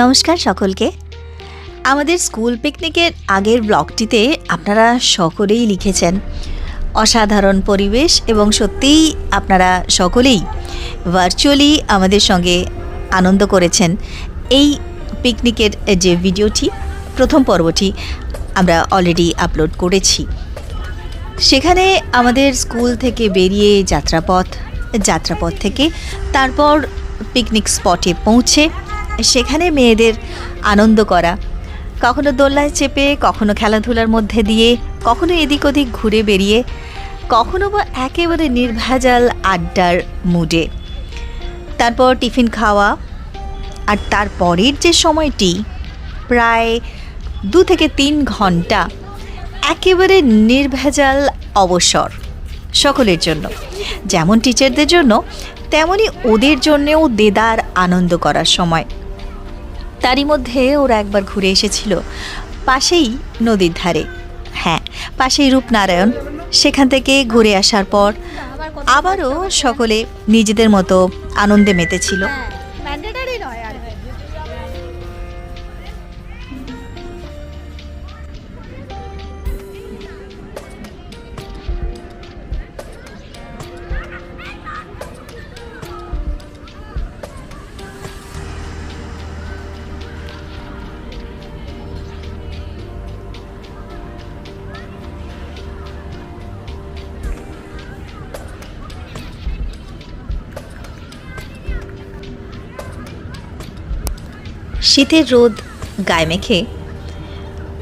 নমস্কার সকলকে। আমাদের স্কুল পিকনিকের আগের ব্লগটিতে আপনারা সকলেই লিখেছেন, অসাধারণ পরিবেশ এবং সত্যিই আপনারা সকলেই ভার্চুয়ালি আমাদের সঙ্গে আনন্দ করেছেন। এই পিকনিকের যে ভিডিওটি, প্রথম পর্বটি আমরা অলরেডি আপলোড করেছি। সেখানে আমাদের স্কুল থেকে বেরিয়ে যাত্রাপথ যাত্রাপথ থেকে তারপর পিকনিক স্পটে পৌঁছে সেখানে মেয়েদের আনন্দ করা। কখনো দোলনায় চেপে, কখনো খেলাধুলার মধ্যে দিয়ে, কখনো এদিক ওদিক ঘুরে বেরিয়ে, কখনো বা একেবারে নির্ভেজাল আড্ডার মুডে তারপর টিফিন খাওয়া আর তারপরের যে সময়টি, প্রায় দু থেকে তিন ঘণ্টা একেবারে নির্ভেজাল অবসর সকলের জন্য। যেমন টিচারদের জন্য, তেমনি ওদের জন্যেও দেদার আনন্দ করার সময়। তারই মধ্যে ওরা একবার ঘুরে এসেছিল। পাশেই নদীর ধারে। হ্যাঁ পাশেই রূপনারায়ণ। সেখান থেকে ঘুরে আসার পর আবারও সকলে নিজেদের মতো আনন্দে মেতেছিল। শীতের রোদ গায়ে মেখে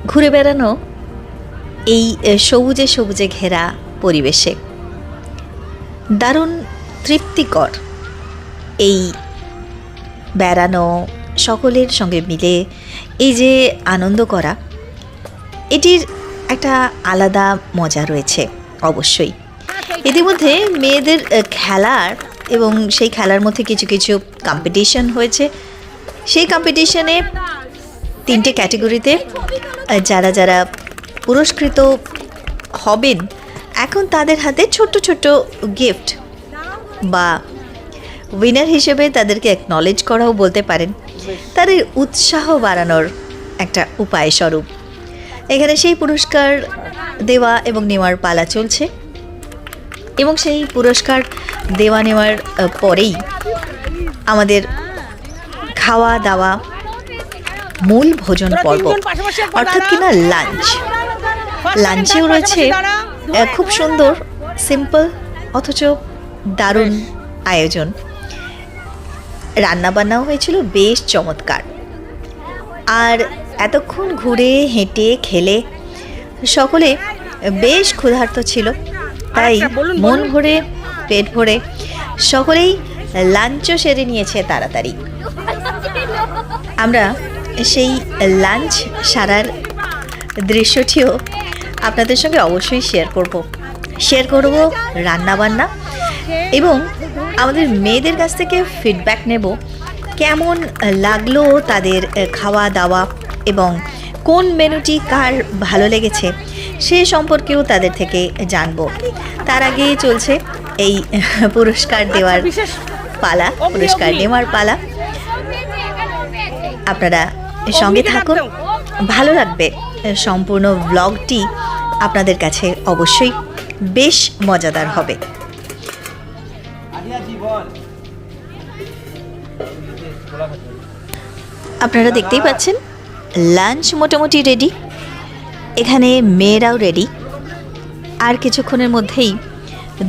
ঘুরে বেড়ানো এই সবুজে সবুজে ঘেরা পরিবেশে। দারুণ তৃপ্তিকর এই বেড়ানো সকলের সঙ্গে মিলে এই যে আনন্দ করা, এটির একটা আলাদা মজা রয়েছে অবশ্যই। ইতিমধ্যে মেয়েদের খেলার এবং সেই খেলার মধ্যে কিছু কিছু কম্পিটিশন হয়েছে। সেই কম্পিটিশনে তিনটে ক্যাটেগরিতে যারা যারা পুরস্কৃত হবেন, এখন তাদের হাতে ছোট্ট ছোট্ট গিফট বা উইনার হিসেবে তাদেরকে অ্যাকনলেজ করাও বলতে পারেন। তাদের উৎসাহ বাড়ানোর একটা উপায় স্বরূপ। এখানে সেই পুরস্কার দেওয়া এবং নেওয়ার পালা চলছে। এবং সেই পুরস্কার দেওয়া নেওয়ার পরেই আমাদের খাওয়া দাওয়া মূল ভোজন পর্ব অর্থাৎ কিনা লাঞ্চ লাঞ্চেও রয়েছে খুব সুন্দর সিম্পল অথচ দারুণ আয়োজন। রান্নাবান্নাও হয়েছিল বেশ চমৎকার। আর এতক্ষণ ঘুরে হেঁটে খেলে সকলে বেশ ক্ষুধার্ত ছিল। তাই মন ভরে পেট ভরে সকলেই লাঞ্চও সেরে নিয়েছে তাড়াতাড়ি। আমরা সেই লাঞ্চ সারার দৃশ্যটিও আপনাদের সঙ্গে অবশ্যই শেয়ার করব। শেয়ার করব রান্নাবান্না এবং আমাদের মেয়েদের কাছ থেকে ফিডব্যাক নেব কেমন লাগল তাদের খাওয়া দাওয়া এবং কোন মেনুটি কার ভালো লেগেছে সে সম্পর্কেও তাদের থেকে জানব। তার আগে চলছে এই পুরস্কার দেওয়ার পালা পুরস্কার নেওয়ার পালা। আপনারা সঙ্গে থাকুন। ভালো লাগবে। সম্পূর্ণ ব্লগটি আপনাদের কাছে অবশ্যই বেশ মজাদার হবে। আপনারা দেখতেই পাচ্ছেন লাঞ্চ মোটামুটি রেডি এখানে মেয়েরাও রেডি আর কিছুক্ষণের মধ্যেই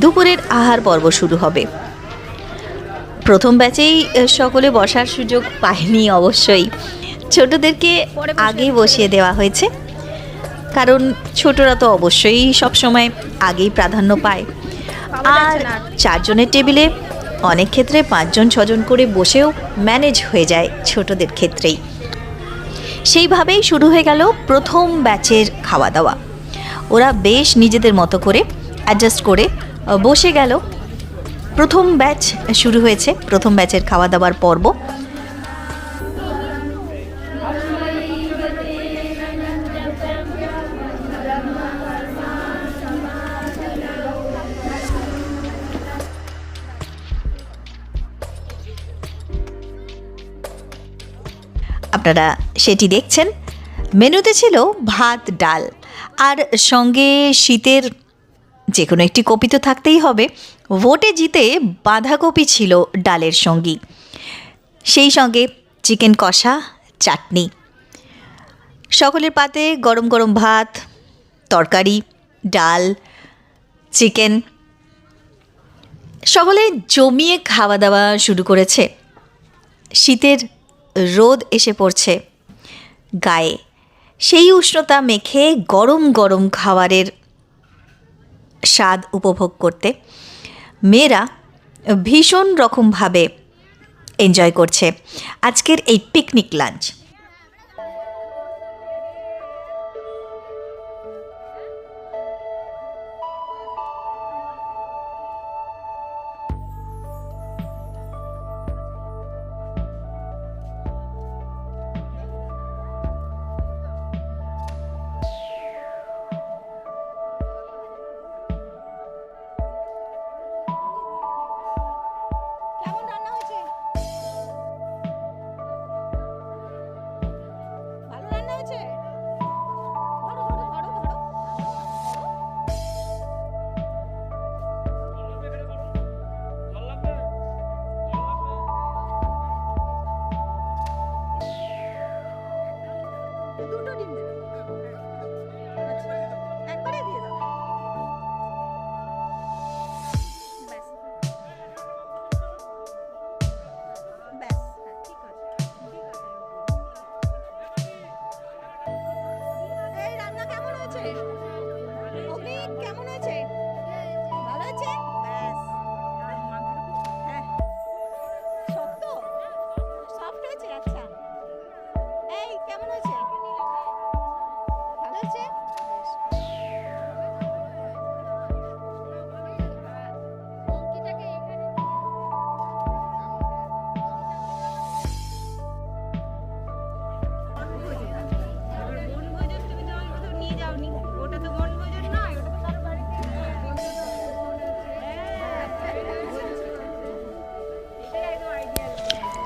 দুপুরের আহার পর্ব শুরু হবে। প্রথম ব্যাচেই সকলে বসার সুযোগ পায়নি অবশ্যই। ছোটদেরকে আগেই বসিয়ে দেওয়া হয়েছে। কারণ ছোটরা তো অবশ্যই সব সময় আগেই প্রাধান্য পায়। আর চারজনের টেবিলে অনেক ক্ষেত্রে পাঁচজন ছজন করে বসেও ম্যানেজ হয়ে যায় ছোটদের ক্ষেত্রেই। সেইভাবেই শুরু হয়ে গেল প্রথম ব্যাচের খাওয়া দাওয়া। ওরা বেশ নিজেদের মতো করে অ্যাডজাস্ট করে বসে গেল। প্রথম ব্যাচ শুরু হয়েছে, প্রথম ব্যাচের খাওয়া দাওয়ার পর্ব। আপনারা সেটি দেখছেন। মেনুতে ছিল ভাত, ডাল। আর সঙ্গে শীতের যে কোনো একটি কপি তো থাকতেই হবে। ভোটে জিতে বাঁধাকপি ছিল ডালের সঙ্গী। সেই সঙ্গে চিকেন কষা, চাটনি। সকলের পাতে গরম গরম ভাত, তরকারি, ডাল, চিকেন। সকলে জমিয়ে খাওয়া দাওয়া শুরু করেছে। শীতের রোদ এসে পড়ছে গায়ে। সেই উষ্ণতা মেখে গরম গরম খাবারের স্বাদ উপভোগ করতে। মেয়েরা ভীষণ রকমভাবে এনজয় করছে। আজকের এই পিকনিক লাঞ্চ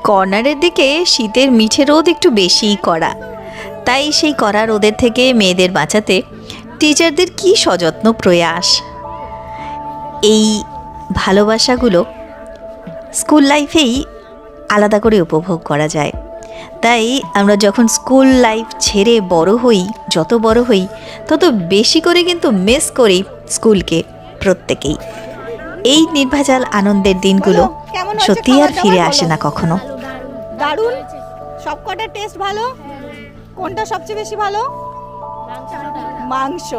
কর্নারের দিকে শীতের মিঠে রোদ একটু বেশিই করা। তাই সেই কড়া রোদের থেকে মেয়েদের বাঁচাতে টিচারদের কি সযত্ন প্রয়াস? এই ভালোবাসাগুলো স্কুল লাইফেই আলাদা করে উপভোগ করা যায়। তাই আমরা যখন স্কুল লাইফ ছেড়ে বড় হই যত বড় হই তত বেশি করে কিন্তু মিস করি স্কুলকে প্রত্যেকেই। এই নির্ভাজাল আনন্দের দিনগুলো সত্যি আর ফিরে আসে না কখনো। দারুণ। সবকটার টেস্ট ভালো। কোনটা সবচেয়ে বেশি ভালো? মাংস।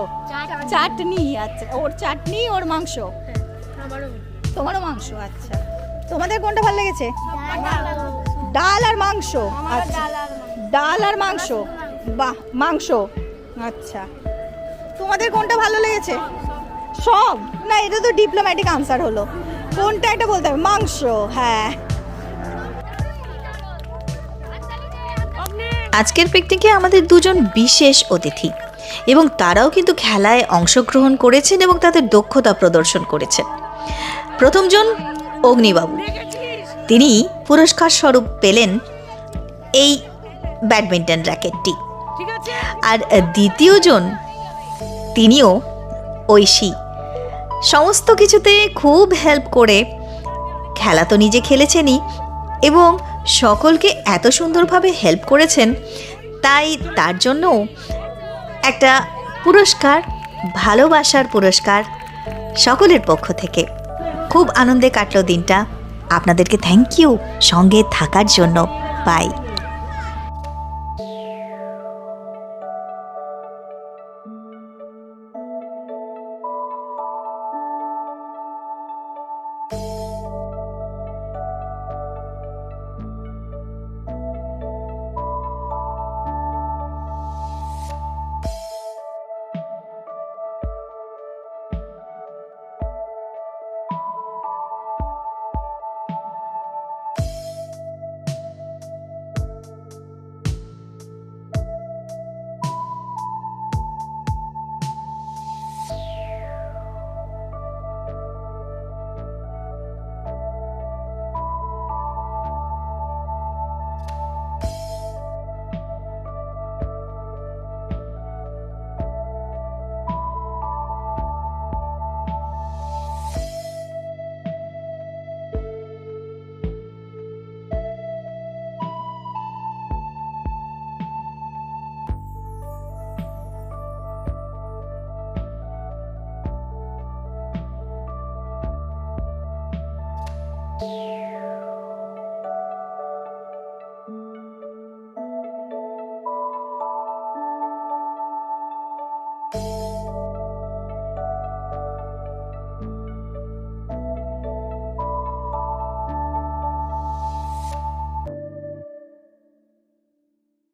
চাটনি আচ্ছা। ওর চাটনি, ওর মাংস? তোমারও মাংস আচ্ছা। তোমাদের কোনটা ভালো লেগেছে? ডাল আর মাংস। আচ্ছা। ডাল আর মাংস। বাহ, মাংস। আচ্ছা। তোমাদের কোনটা ভালো লেগেছে? সব। না, এটা তো ডিপ্লোম্যাটিক আনসার হলো। কোনটা একটা বলতে হবে? মাংস। হ্যাঁ। আজকের পিকনিকে আমাদের দুজন বিশেষ অতিথি এবং তারাও কিন্তু খেলায় অংশগ্রহণ করেছেন এবং তাদের দক্ষতা প্রদর্শন করেছেন। প্রথমজন অগ্নিবাবু। তিনি পুরস্কার স্বরূপ পেলেন এই ব্যাডমিন্টন র্যাকেটটি। আর দ্বিতীয়জন তিনিও ঐশী। সমস্ত কিছুতে খুব হেল্প করে খেলা তো নিজে খেলেছেনই এবং সকলকে এত সুন্দরভাবে হেল্প করেছেন, তাই তার জন্য একটা পুরস্কার, ভালোবাসার পুরস্কার সকলের পক্ষ থেকে। খুব আনন্দে কাটলো দিনটা। আপনাদেরকে থ্যাংক ইউ সঙ্গে থাকার জন্য। বাই